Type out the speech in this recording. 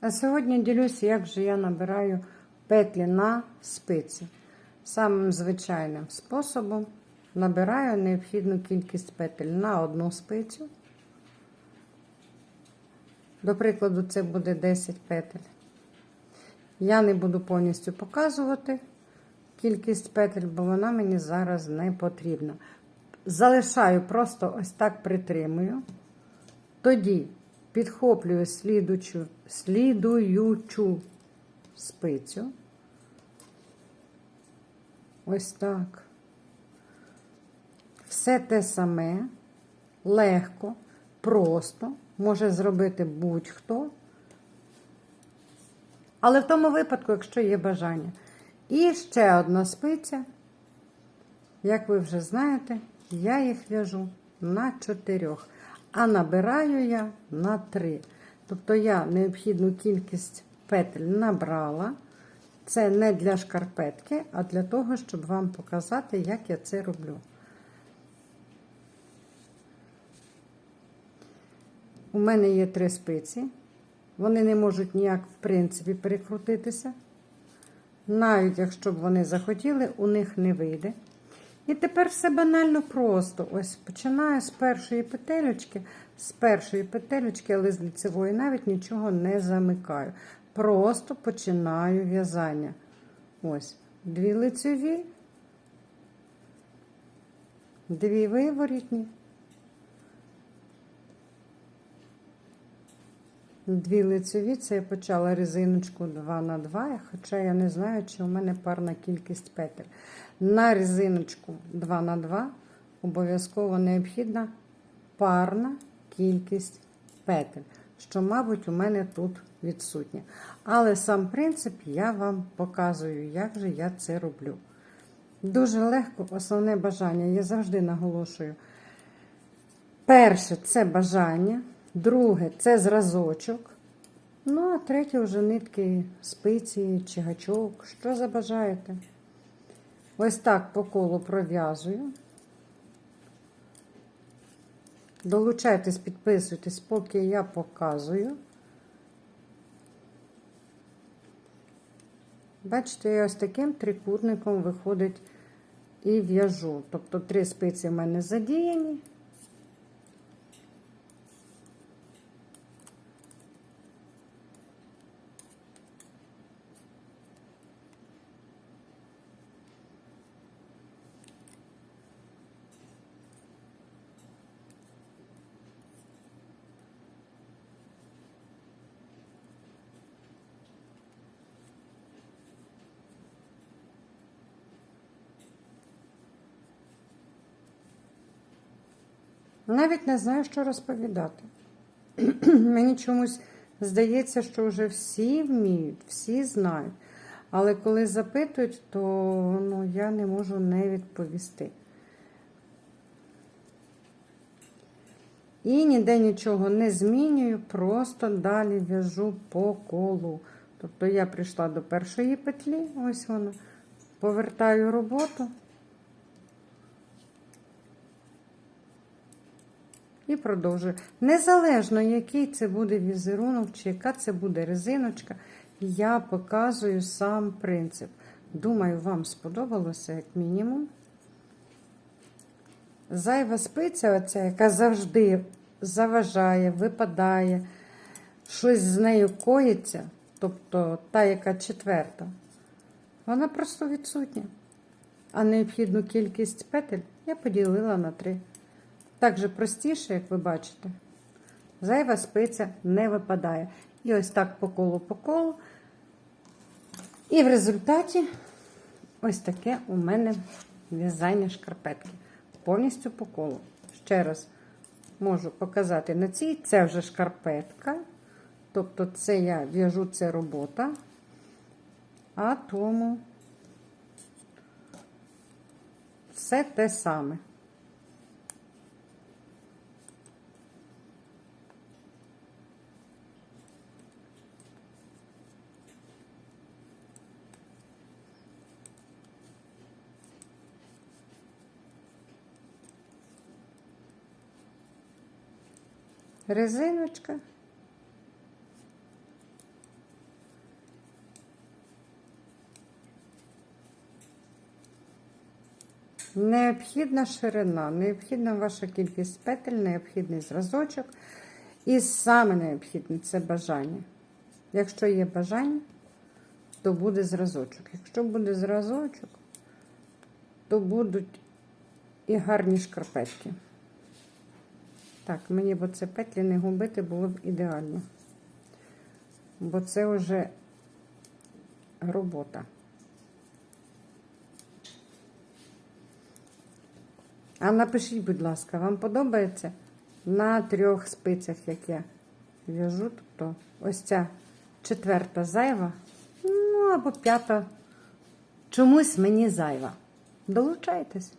А сьогодні ділюся, як же я набираю петлі на спиці. Самим звичайним способом набираю необхідну кількість петель на одну спицю. До прикладу, це буде 10 петель. Я не буду повністю показувати кількість петель, бо вона мені зараз не потрібна. Залишаю, просто ось так притримую. Тоді підхоплюю слідучу, слідуючу спицю. Ось так. Все те саме, легко, просто може зробити будь-хто. Але в тому випадку, якщо є бажання. І ще одна спиця, як ви вже знаєте, я їх в'яжу на чотирьох, а набираю я на три. Тобто я необхідну кількість петель набрала. Це не для шкарпетки, а для того, щоб вам показати, як я це роблю. У мене є три спиці. Вони не можуть ніяк, в принципі, перекрутитися. Навіть якщо б вони захотіли, у них не вийде. І тепер все банально просто. Ось починаю з першої петелечки, з першої петелечки, але з ліцевої навіть нічого не замикаю. Просто починаю в'язання. Ось, дві лицеві, дві виворітні, дві лицеві. Це я почала резиночку 2 на 2, хоча я не знаю, чи у мене парна кількість петель. На резиночку 2 на 2 обов'язково необхідна парна кількість петель, що, мабуть, у мене тут відсутня. Але сам принцип я вам показую, як же я це роблю. Дуже легко, основне бажання. Я завжди наголошую. Перше це бажання, друге це зразочок. Ну, а третє вже нитки, спиці чи гачок. Що забажаєте? Ось так по колу пров'язую. Долучайтесь, підписуйтесь, поки я показую. Бачите, я ось таким трикутником виходить і в'яжу. Тобто три спиці в мене задіяні. Навіть не знаю, що розповідати. Мені чомусь здається, що вже всі вміють, всі знають. Але коли запитують, то ну, я не можу не відповісти. І ніде нічого не змінюю, просто далі в'яжу по колу. Тобто я прийшла до першої петлі, ось вона, повертаю роботу. І продовжую. Незалежно, який це буде візерунок, чи яка це буде резиночка, я показую сам принцип. Думаю, вам сподобалося, як мінімум. Зайва спиця, оця, яка завжди заважає, випадає, щось з нею коїться, тобто та, яка четверта, вона просто відсутня. А необхідну кількість петель я поділила на три. Так же простіше, як ви бачите, зайва спиця не випадає. І ось так по колу по колу. І в результаті ось таке у мене в'язання шкарпетки. Повністю по колу. Ще раз можу показати на цій. Це вже шкарпетка. Тобто, це я в'яжу, це робота. А тому все те саме. резиночка. Необхідна ширина, необхідна ваша кількість петель, необхідний зразочок. І саме необхідне це бажання. Якщо є бажання, то буде зразочок. Якщо буде зразочок, то будуть і гарні шкарпетки. Так, мені б це петлі не губити було б ідеально. Бо це вже робота. А напишіть, будь ласка, вам подобається на трьох спицях, як я в'яжу, тобто ось ця четверта зайва, ну або п'ята. Чомусь мені зайва. Долучайтесь.